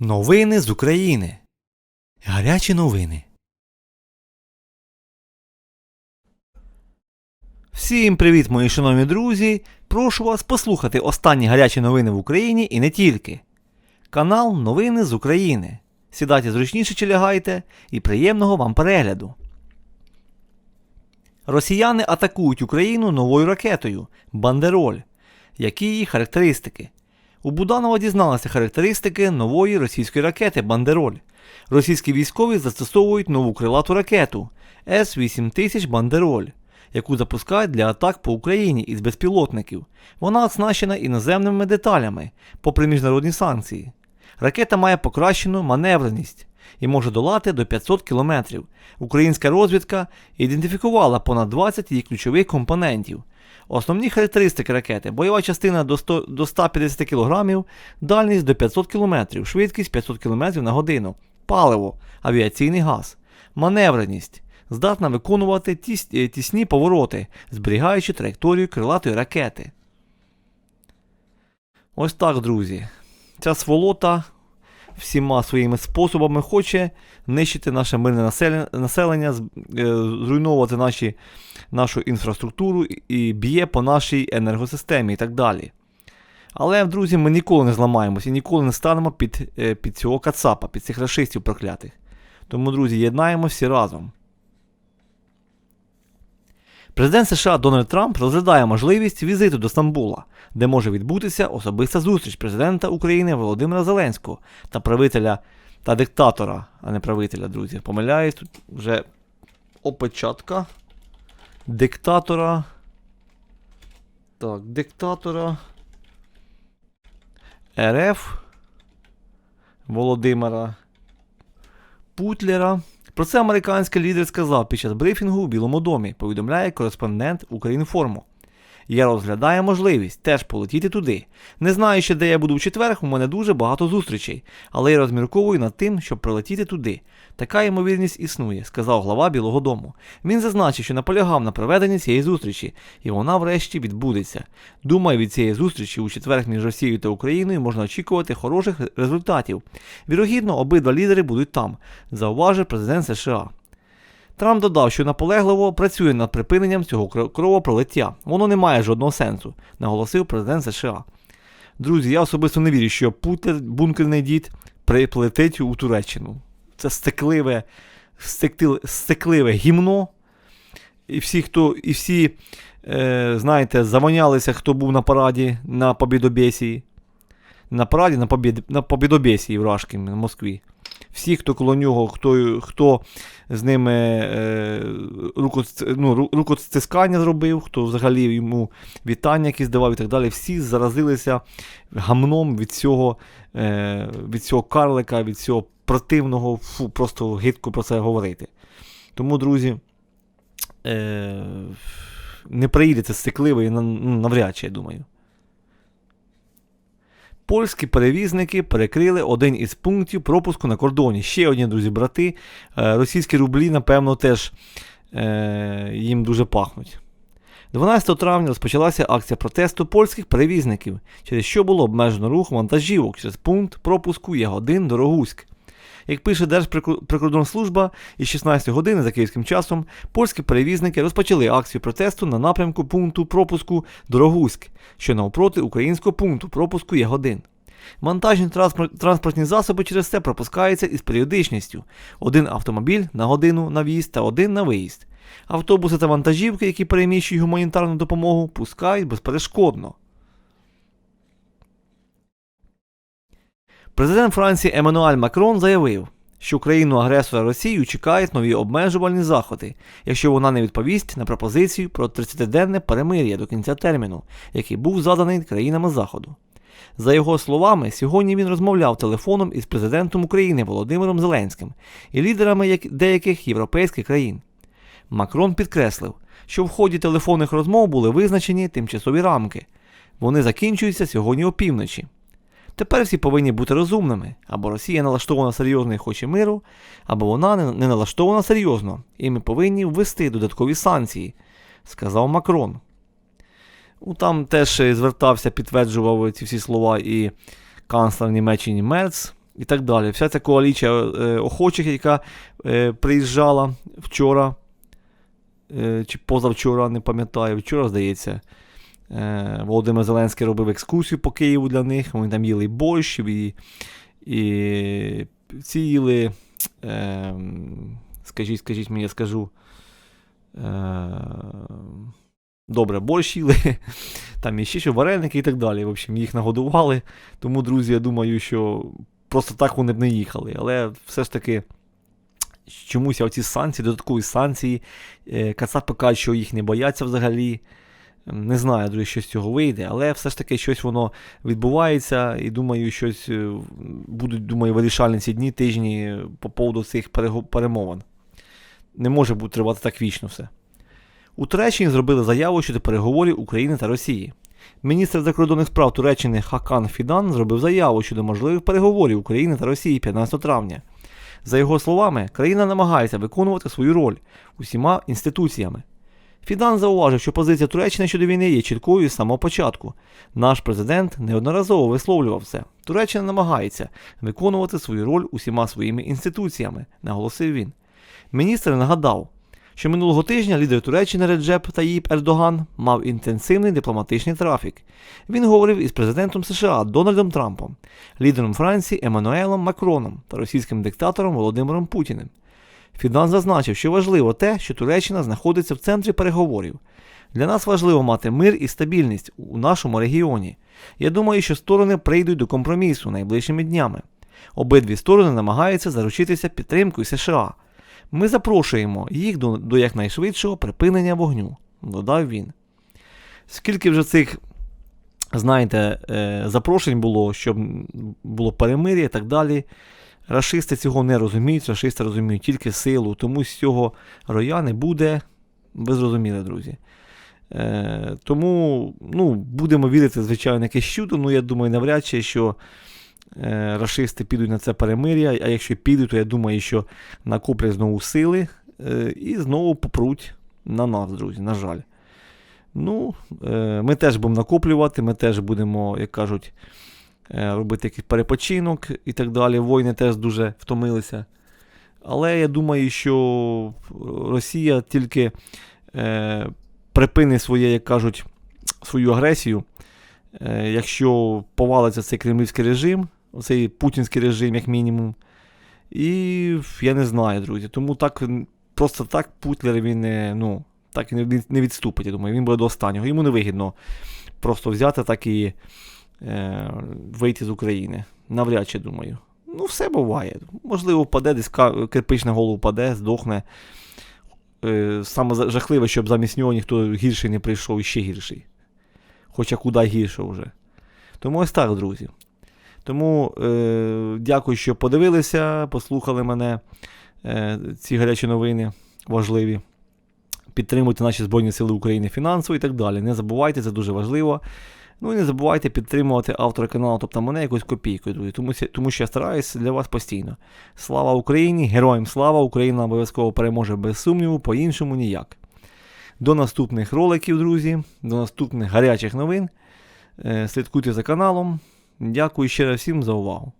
Новини з України. Гарячі новини. Всім привіт, мої шановні друзі! Прошу вас послухати останні гарячі новини в Україні і не тільки. Канал Новини з України. Сідайте зручніше чи лягайте і приємного вам перегляду. Росіяни атакують Україну новою ракетою Бандероль. Які її характеристики? У Буданова дізналися характеристики нової російської ракети Бандероль. Російські військові застосовують нову крилату ракету С-8000 Бандероль, яку запускають для атак по Україні із безпілотників. Вона оснащена іноземними деталями, попри міжнародні санкції. Ракета має покращену маневреність і може долати до 500 км. Українська розвідка ідентифікувала понад 20 її ключових компонентів. Основні характеристики ракети: бойова частина до 100, до 150 кг, дальність до 500 км, швидкість 500 км на годину, паливо, авіаційний газ, маневреність, здатна виконувати е, тісні повороти, зберігаючи траєкторію крилатої ракети. Ось так, друзі. Ця сволота всіма своїми способами хоче нищити наше мирне населення, е, зруйновувати наші, нашу інфраструктуру і- і б'є по нашій енергосистемі і так далі. Але, друзі, ми ніколи не зламаємося і ніколи не станемо під, е, під цього кацапа, під цих расистів проклятих. Тому, друзі, єднаємося всі разом. Президент США Дональд Трамп розглядає можливість візиту до Стамбула, де може відбутися особиста зустріч президента України Володимира Зеленського та правителя та диктатора, а не правителя, друзі. Помиляюсь, тут вже опечатка диктатора. Так, диктатора РФ Володимира Путлера. Про це американський лідер сказав під час брифінгу у Білому домі, повідомляє кореспондент Укрінформу. Я розглядаю можливість теж полетіти туди. Не знаю ще, де я буду в четвер, у мене дуже багато зустрічей, але я розмірковую над тим, щоб прилетіти туди. Така ймовірність існує, сказав глава Білого Дому. Він зазначив, що наполягав на проведенні цієї зустрічі, і вона врешті відбудеться. Думаю, від цієї зустрічі у четвер між Росією та Україною можна очікувати хороших результатів. Вірогідно, обидва лідери будуть там, зауважив президент США. Трамп додав, що наполегливо працює над припиненням цього кровопролиття. Воно не має жодного сенсу, наголосив президент США. Друзі, я особисто не вірю, що Путер, бункерний дід, приплетить у Туреччину. Це стекливе, стектил- стекливе гімно. І всі, хто, і всі, е, знаєте, завонялися, хто був на параді на Побідобєсії. На параді на, Побід, на Побідобєсії в Рашкін, в Москві. Всі, хто коло нього, хто, хто з ними е, рукост- ну, зробив, хто взагалі йому вітання якісь давав і так далі, всі заразилися гамном від цього, е, від цього карлика, від цього противного, фу, просто гидко про це говорити. Тому, друзі, е, не приїде це стекливо і ну, навряд чи, я думаю. Польські перевізники перекрили один із пунктів пропуску на кордоні. Ще одні друзі брати. Е, Російські рублі, напевно, теж е, їм дуже пахнуть. 12 травня розпочалася акція протесту польських перевізників, через що було обмежено рух вантажівок через пункт пропуску Ягодин Дорогуськ. Як пише Держприкордонслужба, із 16 години за київським часом польські перевізники розпочали акцію протесту на напрямку пункту пропуску Дорогуськ, що навпроти українського пункту пропуску Ягодин. Транспор- транспортні засоби через це пропускаються із періодичністю: один автомобіль на годину на в'їзд та один на виїзд. Автобуси та вантажівки, які переміщують гуманітарну допомогу, пускають безперешкодно. Президент Франції Еммануель Макрон заявив, що країну агресора Росію чекають нові обмежувальні заходи, якщо вона не відповість на пропозицію про 30-денне перемир'я до кінця терміну, який був заданий країнами Заходу. За його словами, сьогодні він розмовляв телефоном із президентом України Володимиром Зеленським і лідерами деяких європейських країн. Макрон підкреслив, що в ході телефонних розмов були визначені тимчасові рамки. Вони закінчуються сьогодні опівночі. Тепер всі повинні бути розумними, або Росія налаштована серйозно і хоче миру, або вона не налаштована серйозно, і ми повинні ввести додаткові санкції, сказав Макрон. Ну, Там теж е, звертався, підтверджував ці всі слова і канцлер Німеччини Мерц, і так далі. Вся ця коаліція е, охочих, яка е, приїжджала вчора чи позавчора, не пам'ятаю, вчора, здається. Е, Володимир Зеленський робив екскурсію по Києву для них. Вони там їли і борщ, і, і ці їли, е, скажіть, скажіть мені, я скажу. Е, добре, борщ їли, там і ще що вареники і так далі. В общем, їх нагодували. Тому, друзі, я думаю, що просто так вони б не їхали. Але все ж таки. Чомусь оці санкції, додаткові санкції, е, Кацапи кажуть, що їх не бояться взагалі. Не знаю, друзі, що з цього вийде, але все ж таки щось воно відбувається, і думаю, щось е, будуть, думаю, вирішальні ці дні, тижні по поводу цих перемовин. Не може бути тривати так вічно все. У Туреччині зробили заяву щодо переговорів України та Росії. Міністр закордонних справ Туреччини Хакан Фідан зробив заяву щодо можливих переговорів України та Росії 15 травня. За його словами, країна намагається виконувати свою роль усіма інституціями. Фідан зауважив, що позиція Туреччини щодо війни є чіткою з самого початку. Наш президент неодноразово висловлював це. Туреччина намагається виконувати свою роль усіма своїми інституціями, наголосив він. Міністр нагадав, що минулого тижня лідер Туреччини Реджеп Таїп Ердоган мав інтенсивний дипломатичний трафік. Він говорив із президентом США Дональдом Трампом, лідером Франції Еммануелом Макроном та російським диктатором Володимиром Путіним. Фідан зазначив, що важливо те, що Туреччина знаходиться в центрі переговорів. Для нас важливо мати мир і стабільність у нашому регіоні. Я думаю, що сторони прийдуть до компромісу найближчими днями. Обидві сторони намагаються заручитися підтримкою США. Ми запрошуємо їх до, до якнайшвидшого припинення вогню, додав він. Скільки вже цих, знаєте, е, запрошень було, щоб було перемир'я і так далі. Рашисти цього не розуміють, рашисти розуміють тільки силу, тому з цього роя не буде, ви зрозуміли, друзі. Е, тому ну, будемо вірити, звичайно, якесь чудо, ну я думаю, навряд чи, що е, рашисти підуть на це перемир'я, а якщо підуть, то я думаю, що накоплять знову сили е, і знову попруть на нас, друзі, на жаль. Ну, е, ми теж будемо накоплювати, ми теж будемо, як кажуть, робити якийсь перепочинок і так далі. Воїни теж дуже втомилися. Але я думаю, що Росія тільки е, припинить своє, як кажуть, свою агресію, е, якщо повалиться цей кремлівський режим, цей путінський режим, як мінімум. І я не знаю, друзі. Тому так просто так Путлер він не, ну, так не відступить. Я думаю, він буде до останнього. Йому не вигідно просто взяти так і е, вийти з України. Навряд чи думаю. Ну, все буває. Можливо, впаде, десь кирпич на голову впаде, здохне. Е, саме жахливе, щоб замість нього ніхто гірший не прийшов і ще гірший. Хоча куди гірше вже. Тому ось так, друзі. Тому е, дякую, що подивилися, послухали мене. Е, ці гарячі новини важливі. Підтримуйте наші Збройні Сили України фінансово і так далі. Не забувайте, це дуже важливо. Ну і не забувайте підтримувати автора каналу, тобто мене якусь копійку, друзі, тому, тому що я стараюся для вас постійно. Слава Україні! Героям слава! Україна обов'язково переможе без сумніву, по-іншому ніяк. До наступних роликів, друзі, до наступних гарячих новин. Е, Слідкуйте за каналом. Дякую ще раз всім за увагу.